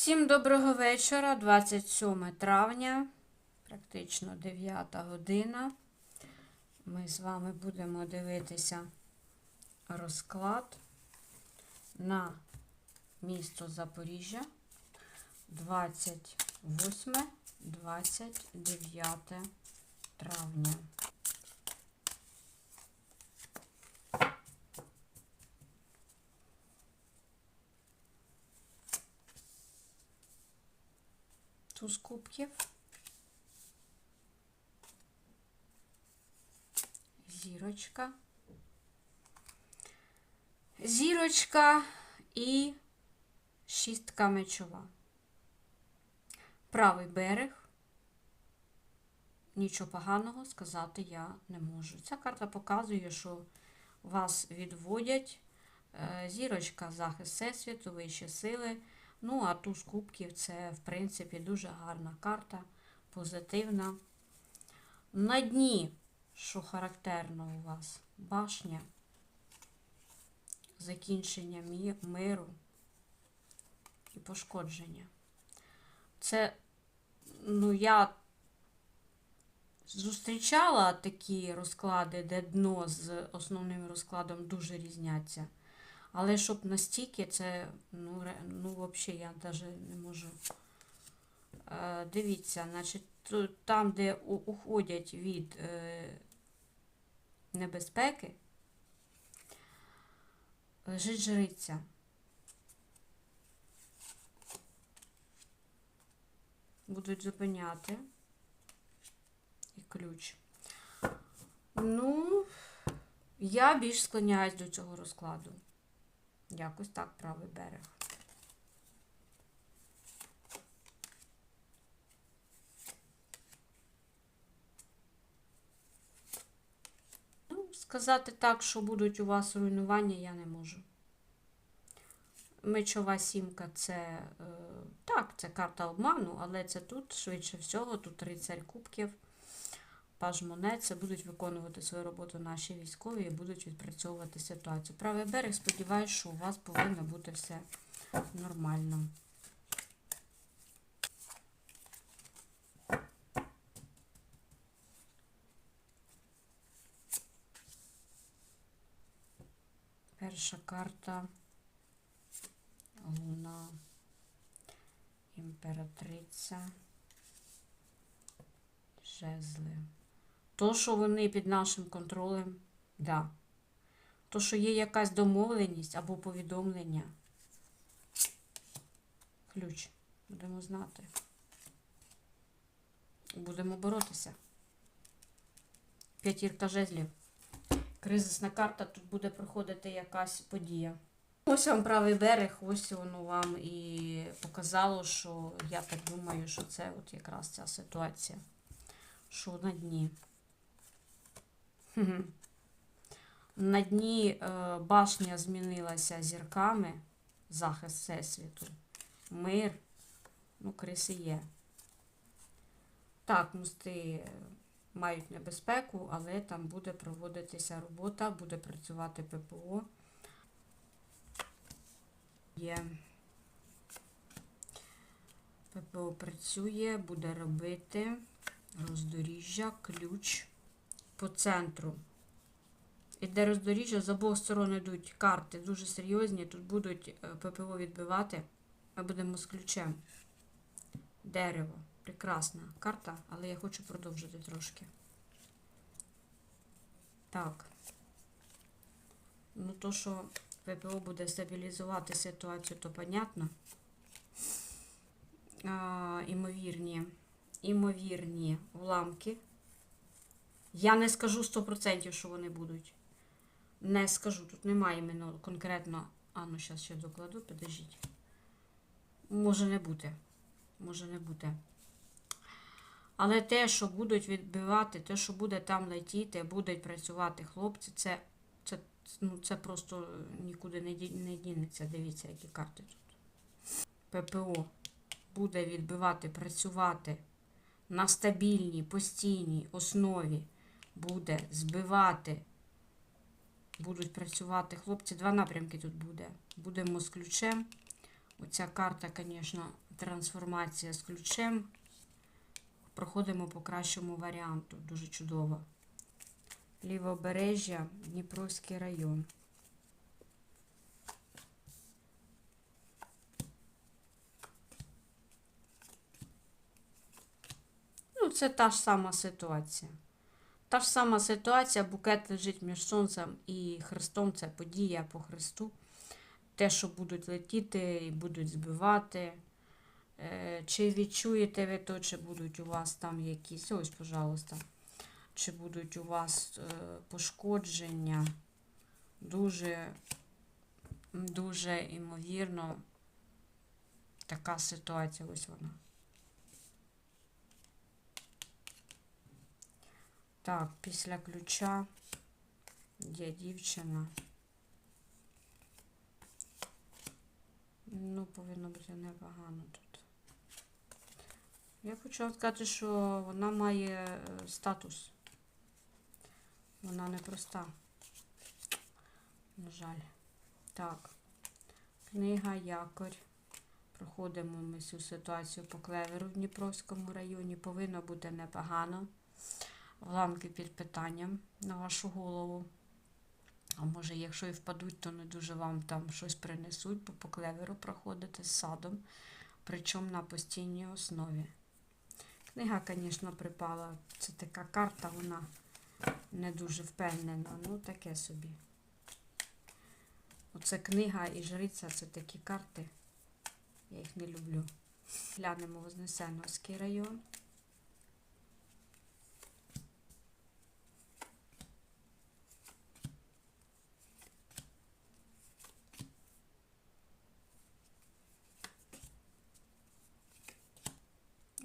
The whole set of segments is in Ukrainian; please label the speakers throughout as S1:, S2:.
S1: Всім доброго вечора, 27 травня, практично 9 година. Ми з вами будемо дивитися розклад на місто Запоріжжя 28-29 травня. Туз кубків. Зірочка. Зірочка і шістка мечова. Правий берег. Нічого поганого сказати я не можу. Ця карта показує, що вас відводять. Е, Зірочка, захист всесвіту, вищі сили. Ну, а туз кубків це, в принципі, дуже гарна карта, позитивна. На дні, що характерно у вас, башня, закінчення миру і пошкодження. Це, ну, я зустрічала такі розклади, де дно з основним розкладом дуже різняться. Але щоб настільки це, ну, ну взагалі я навіть не можу. Е, дивіться, значить, там, де уходять від е, небезпеки, лежить жриця. Будуть зупиняти. І ключ. Ну, я більш склоняюсь до цього розкладу. Якось так правий берег. Ну, сказати так, що будуть у вас руйнування, я не можу. Мечова сімка це е, так, це карта обману, але це тут, швидше всього, тут рицарь кубків, паж монет, це будуть виконувати свою роботу наші військові і будуть відпрацьовувати ситуацію. Правий берег, сподіваюся, що у вас повинно бути все нормально. Перша карта Луна, імператриця, жезли. То, що вони під нашим контролем, да. То, що є якась домовленість або повідомлення. Ключ. Будемо знати. Будемо боротися. П'ятірка жезлів. Кризисна карта, тут буде проходити якась подія. Ось вам правий берег, ось воно вам і показало, що я так думаю, що це от якраз ця ситуація. Що на дні. На дні е, башня змінилася зірками, захист Всесвіту, мир, ну, криси є. Так, мости е, мають небезпеку, але там буде проводитися робота, буде працювати ППО. Є. ППО працює, буде робити роздоріжжя, ключ по центру. Іде роздоріжжя, з обох сторон йдуть карти дуже серйозні. Тут будуть е, ППО відбивати. Ми будемо з ключем. Дерево. Прекрасна карта, але я хочу продовжити трошки. Так. Ну, то, що ППО буде стабілізувати ситуацію, то понятно. А, імовірні, імовірні уламки. Я не скажу 100%, що вони будуть. Не скажу. Тут немає іменно конкретно. А, ну зараз ще докладу, подождіть. Може не бути. Може не бути. Але те, що будуть відбивати, те, що буде там летіти, будуть працювати хлопці, це, це, ну, це просто нікуди не, не дінеться. Дивіться, які карти тут. ППО буде відбивати, працювати на стабільній, постійній основі, буде збивати, будуть працювати хлопці. Два напрямки тут буде. Будемо з ключем. Оця карта, звісно, Трансформація з ключем. Проходимо по кращому варіанту. Дуже чудово. Лівобережжя, Дніпровський район. Ну, це та ж сама ситуація. Та ж сама ситуація, букет лежить між сонцем і Христом, це подія по Христу. Те, що будуть летіти і будуть збивати. Е, Чи відчуєте ви то, чи будуть у вас там якісь, ось, пожалуйста, чи будуть у вас е, пошкодження? Дуже, дуже імовірно, така ситуація, ось вона. Так, після ключа є дівчина. Ну, повинно бути непогано тут. Я хочу сказати, що вона має е, статус. Вона непроста. На жаль. Так. Книга Якорь. Проходимо ми цю ситуацію по клеверу в Дніпровському районі. Повинно бути непогано. Ламки під питанням на вашу голову. А може, якщо і впадуть, то не дуже вам там щось принесуть, бо по клеверу проходите з садом, причому на постійній основі. Книга, звісно, припала. Це така карта, вона не дуже впевнена. Ну, таке собі. Оце книга і жриця це такі карти. Я їх не люблю. Глянемо Вознесеновський район.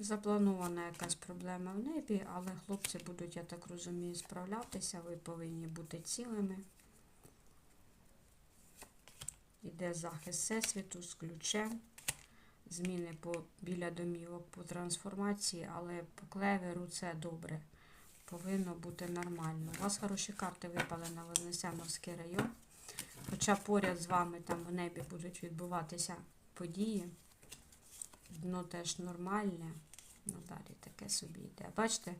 S1: Запланована якась проблема в небі, але хлопці будуть, я так розумію, справлятися. Ви повинні бути цілими. Іде захист всесвіту з ключем. Зміни по, біля домівок по трансформації, але по клеверу це добре. Повинно бути нормально. У вас хороші карти випали на Вознесеновський район. Хоча поряд з вами там в небі будуть відбуватися події. Дно теж нормальне. Ну, далі таке собі йде. Бачите,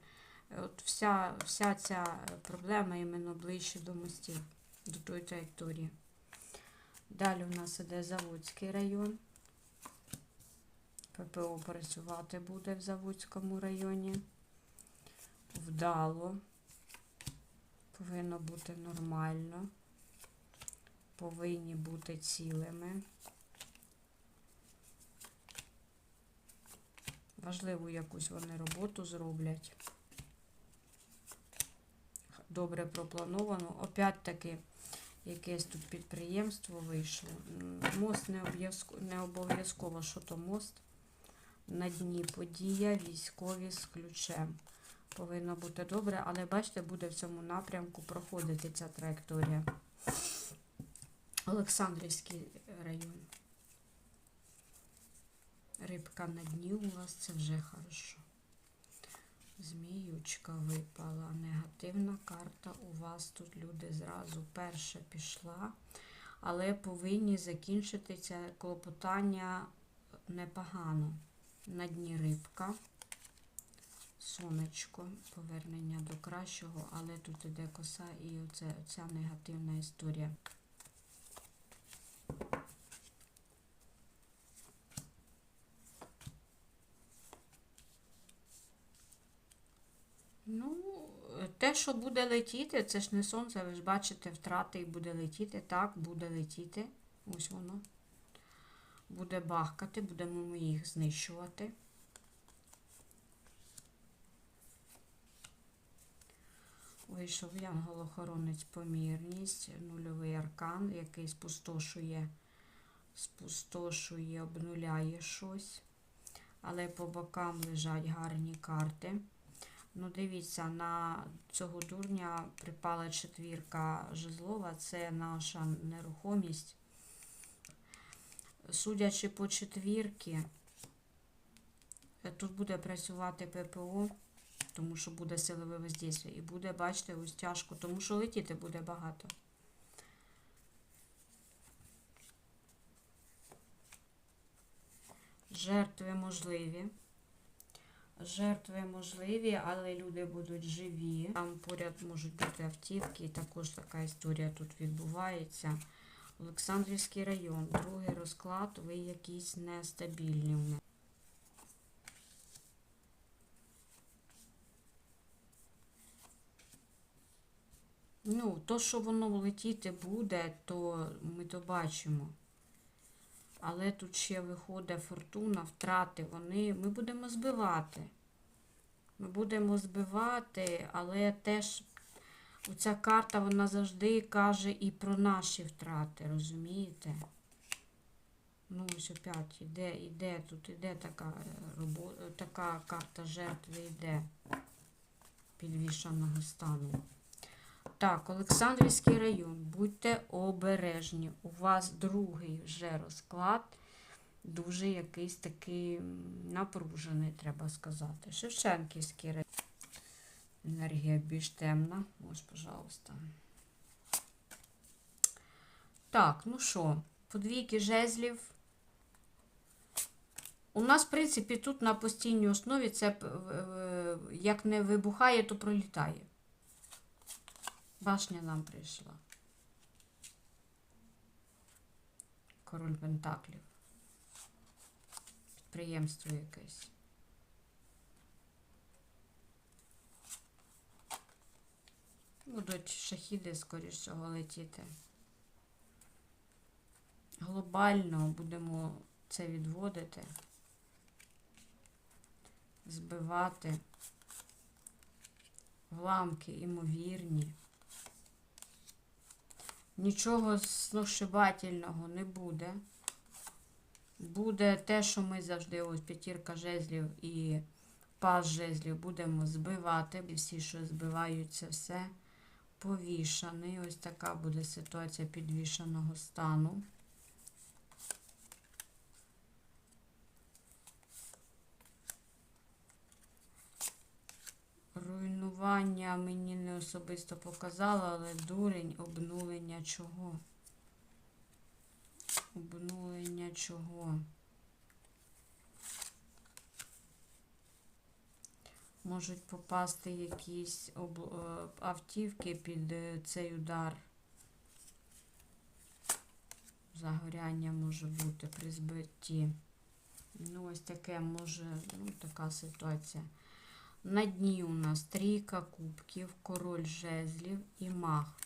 S1: от вся, вся ця проблема іменно ближче до мостів, до тої траєкторії. Далі у нас іде Заводський район. ППО працювати буде в Заводському районі. Вдало. Повинно бути нормально. Повинні бути цілими. Важливу якусь вони роботу зроблять. Добре проплановано. Опять-таки, якесь тут підприємство вийшло. Мост не обов'язково, що то мост. На дні подія, військові з ключем. Повинно бути добре, але бачите, буде в цьому напрямку проходити ця траєкторія. Олександрівський район. Рибка на дні у вас це вже хорошо. Зміючка випала. Негативна карта у вас тут люди зразу перша пішла, але повинні закінчити це клопотання непогано. На дні рибка, сонечко, повернення до кращого, але тут іде коса і оце, оця негативна історія. Ну, що буде летіти, це ж не сонце, ви ж бачите, втрати і буде летіти. Так, буде летіти. Ось воно. Буде бахкати, будемо ми їх знищувати. Вийшов янгол-охоронець помірність, нульовий аркан, який спустошує, спустошує, обнуляє щось. Але по бокам лежать гарні карти. Ну, дивіться, на цього дурня припала четвірка жезлова, це наша нерухомість. Судячи по четвірки, тут буде працювати ППО, тому що буде силове воздействие. І буде, бачите, ось тяжко, тому що летіти буде багато. Жертви можливі. Жертви можливі, але люди будуть живі. Там поряд можуть бути автівки, і також така історія тут відбувається. Олександрівський район, другий розклад, ви якісь нестабільні. Ну, то, що воно летіти буде, то ми то бачимо. Але тут ще виходить фортуна, втрати. Вони, ми будемо збивати. Ми будемо збивати, але теж оця карта вона завжди каже і про наші втрати, розумієте? Ну, ось опять іде, іде, тут іде така робота, така карта жертви йде підвішаного стану. Так, Олександрівський район, будьте обережні. У вас другий вже розклад, дуже якийсь такий напружений, треба сказати. Шевченківський район. Енергія більш темна. Ось, пожалуйста. Так, ну що, подвійки жезлів. У нас, в принципі, тут на постійній основі це е, як не вибухає, то пролітає. Башня нам прийшла. Король Пентаклів. Підприємство якесь. Будуть шахіди, скоріш всього, летіти. Глобально будемо це відводити, збивати. Вламки імовірні. Нічого сношибательного не буде. Буде те, що ми завжди, ось п'ятірка жезлів і пас жезлів будемо збивати. Всі, що збиваються, все повішаний. Ось така буде ситуація підвішаного стану. Руйнування мені не особисто показало, але дурень обнулення чого? Обнулення чого? Можуть попасти якісь е, автівки під е, цей удар. Загоряння може бути при збитті. Ну, ось таке може, ну, така ситуація. На дні у нас трійка кубків, король жезлів і мах.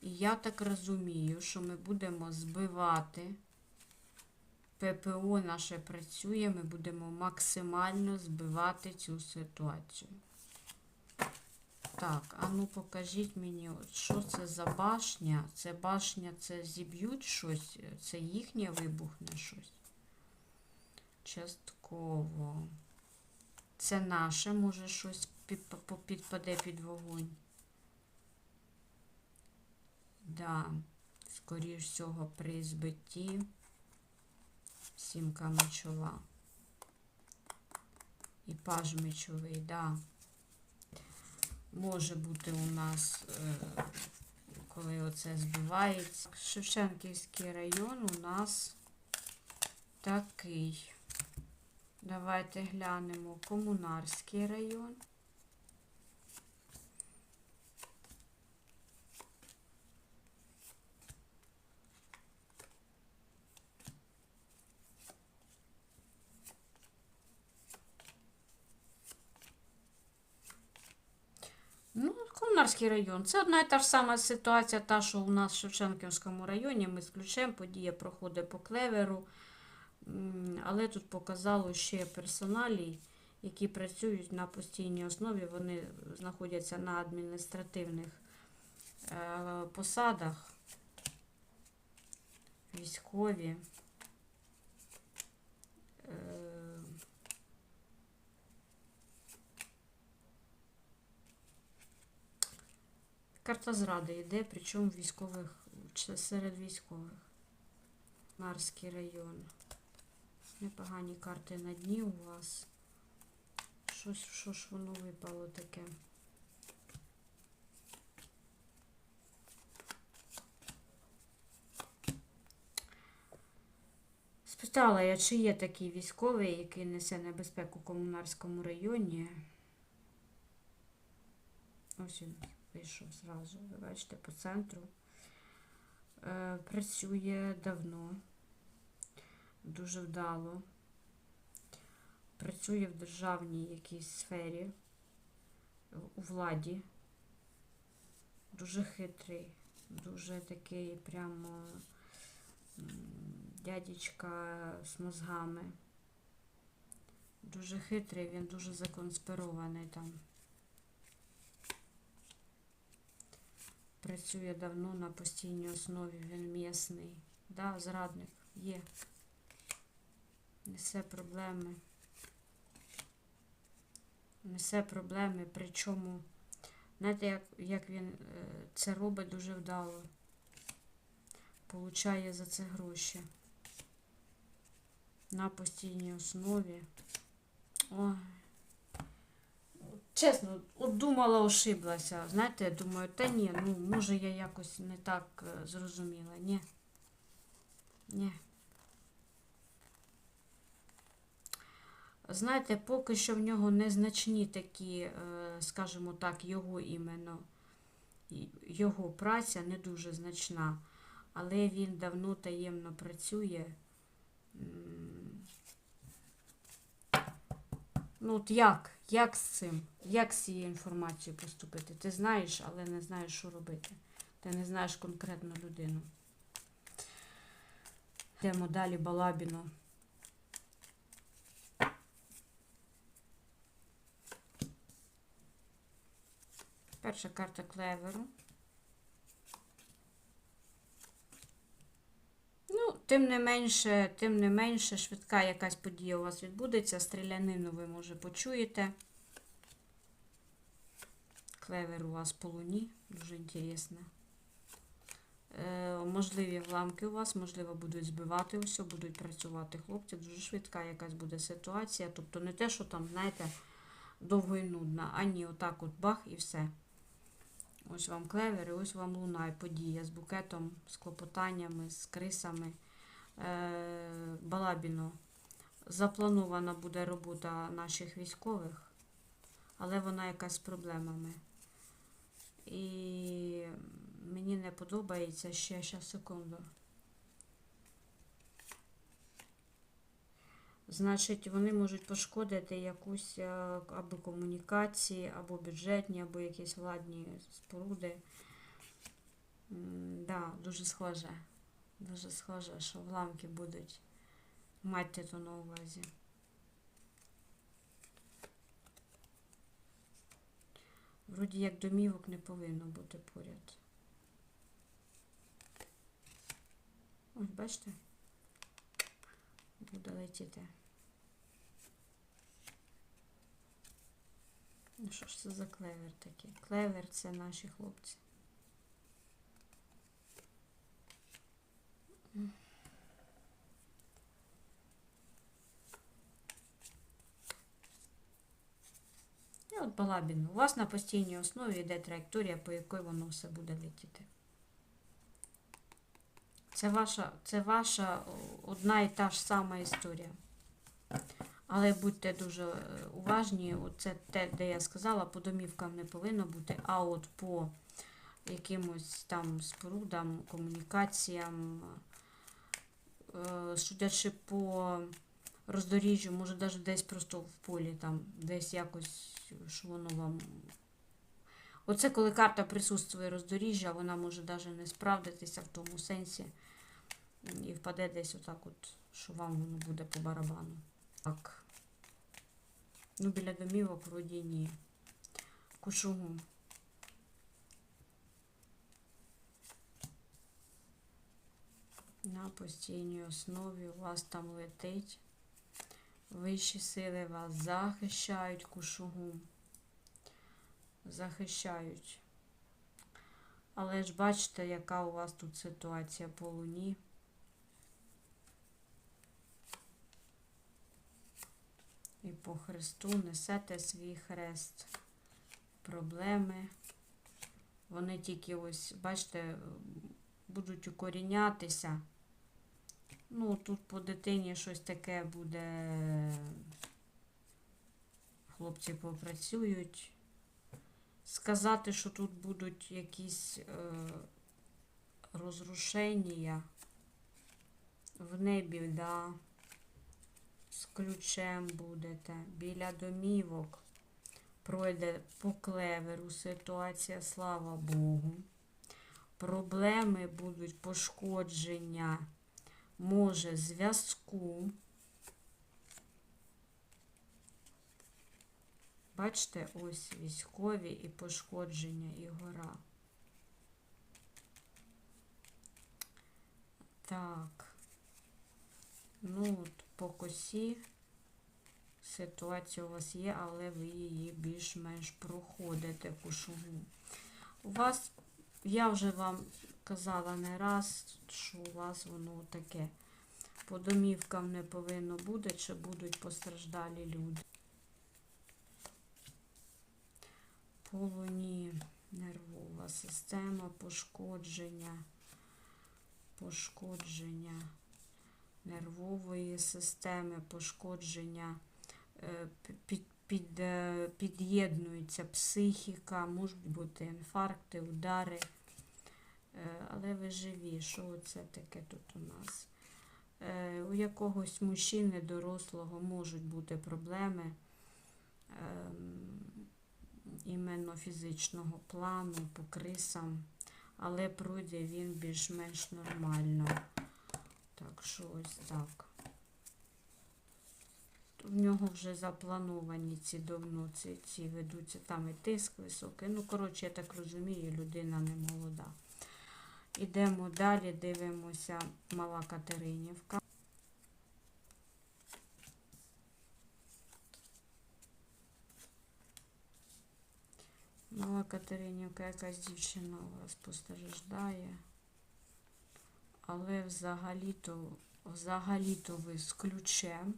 S1: І я так розумію, що ми будемо збивати. ППО наше працює, ми будемо максимально збивати цю ситуацію. Так, а ну покажіть мені, що це за башня? Це башня, це зіб'ють щось, це їхнє вибухне щось. Частково. Це наше, може щось підпаде під вогонь. Да, скоріш всього, при збитті сімка мечова. І паж мечовий, да. Може бути у нас, е, коли оце збивається. Шевченківський район у нас такий. Давайте глянемо комунарський район. Ну, Комунарський район. Це одна і та ж сама ситуація, та, що у нас в Шевченківському районі. Ми з ключем, подія проходить по клеверу. Але тут показало ще персоналій, які працюють на постійній основі. Вони знаходяться на адміністративних е, посадах. Військові. Е, Карта зради йде, причому військових, серед військових. Нарський район. Непогані карти на дні у вас. Щось, що ж воно випало таке? Питала я, чи є такий військовий, який несе небезпеку в комунарському районі. Ось він вийшов зразу, ви бачите, по центру. Е, працює давно, дуже вдало. Працює в державній якійсь сфері, у владі. Дуже хитрий, дуже такий прямо дядечка з мозгами. Дуже хитрий, він дуже законспірований там. Працює давно на постійній основі, він м'ясний. Да, зрадник є. Несе проблеми. Несе проблеми, причому, знаєте, як, як він е, це робить дуже вдало. Получає за це гроші. На постійній основі. Ой. Чесно, от думала, ошиблася. Знаєте, я думаю, та ні, ну може я якось не так е, зрозуміла. Ні. Ні. Знаєте, поки що в нього незначні такі, е, скажімо так, його іменно, його праця не дуже значна, але він давно таємно працює. Ну, от як? Як з цим? Як з цією інформацією поступити? Ти знаєш, але не знаєш, що робити. Ти не знаєш конкретну людину. Йдемо далі Балабіно. Перша карта клеверу. Ну, тим не менше, тим не менше, швидка якась подія у вас відбудеться. Стрілянину ви, може, почуєте. Клевер у вас по луні, дуже інтересно. Е, можливі вламки у вас, можливо, будуть збивати усе, будуть працювати хлопці. Дуже швидка якась буде ситуація. Тобто не те, що там, знаєте, довго і нудно, а ні, отак от бах і все. Ось вам клевер, і ось вам луна і подія з букетом, з клопотаннями, з крисами. Е, Балабіно. Запланована буде робота наших військових, але вона якась з проблемами. І мені не подобається ще, ще секунду. Значить, вони можуть пошкодити якусь е, або комунікації, або бюджетні, або якісь владні споруди. Да, дуже схоже. Дуже схоже, що вламки будуть. Майте то на увазі. Вроді як домівок не повинно бути поряд. Ось, бачите? Буде летіти. Ну що ж це за клевер такий? Клевер це наші хлопці. І от Балабін, у вас на постійній основі йде траєкторія, по якій воно все буде летіти. Це ваша, це ваша одна і та ж сама історія. Але будьте дуже е, уважні, це те, де я сказала, по домівкам не повинно бути, а от по якимось там спорудам, комунікаціям, е, судячи по роздоріжжю, може навіть десь просто в полі, там, десь якось, що воно вам. Оце коли карта присутствує роздоріжжя, вона може навіть не справдитися в тому сенсі і впаде десь отак, от, що вам воно буде по барабану. Так. Ну, біля домівок вроді ні. Кушугум. На постійній основі у вас там летить. Вищі сили вас захищають, кушугум. Захищають. Але ж бачите, яка у вас тут ситуація по луні. І по Христу несете свій хрест. Проблеми. Вони тільки ось, бачите, будуть укорінятися. Ну, тут по дитині щось таке буде. Хлопці попрацюють. Сказати, що тут будуть якісь е, розрушення в небі, да. З ключем будете. Біля домівок пройде по клеверу ситуація, слава Богу. Проблеми будуть пошкодження, може, зв'язку. Бачите, ось військові і пошкодження, і гора. Так. Ну, от по косі ситуація у вас є, але ви її більш-менш проходите кушугу. У вас, я вже вам казала не раз, що у вас воно таке. По домівкам не повинно бути, чи будуть постраждалі люди. По луні нервова система, пошкодження, пошкодження нервової системи, пошкодження, е, е, під'єднується психіка, можуть бути інфаркти, удари. Е, Але ви живі, що це таке тут у нас? У якогось мужчини дорослого можуть бути проблеми ем, іменно фізичного плану по крисам, але пройде він більш-менш нормально. Так, що ось так. В нього вже заплановані ці давно, ці, ці ведуться, там і тиск високий. Ну, коротше, я так розумію, людина не молода. Ідемо далі, дивимося Мала Катеринівка. Мала Катеринівка, якась дівчина у вас постраждає. Але взагалі-то, взагалі-то ви з ключем.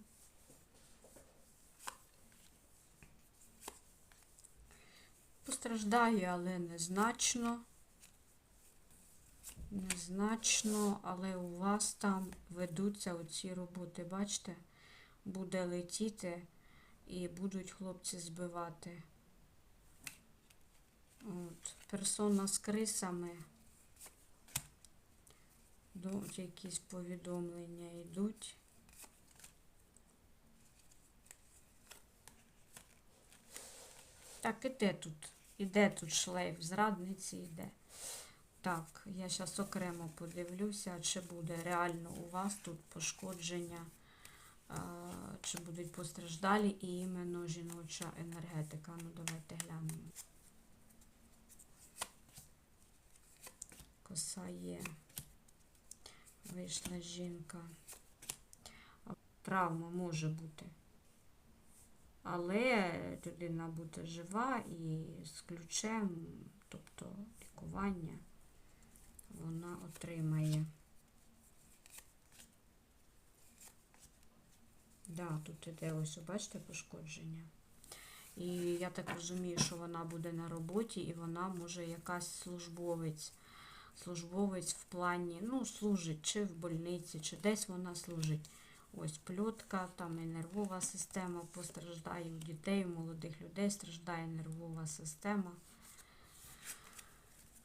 S1: Постраждає, але незначно. Незначно, але у вас там ведуться оці роботи. Бачите, буде летіти і будуть хлопці збивати. От, персона з крисами. Йдуть якісь повідомлення йдуть. Так, іде тут. Іде тут шлейф зрадниці йде. Так, я зараз окремо подивлюся, чи буде реально у вас тут пошкодження, чи будуть постраждалі і іменно жіноча енергетика. Ну, давайте глянемо. Коса є. Вийшла жінка. Травма може бути. Але людина буде жива і з ключем, тобто лікування, вона отримає. Да, тут іде ось, бачите, пошкодження. І я так розумію, що вона буде на роботі, і вона може якась службовець службовець в плані, ну, служить чи в больниці, чи десь вона служить. Ось пльотка, там і нервова система постраждає у дітей, у молодих людей страждає нервова система.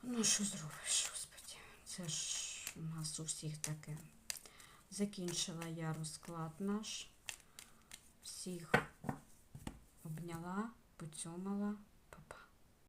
S1: Ну, що зробиш, господі? Це ж у нас у всіх таке. Закінчила я розклад наш. Всіх обняла, поцьомала.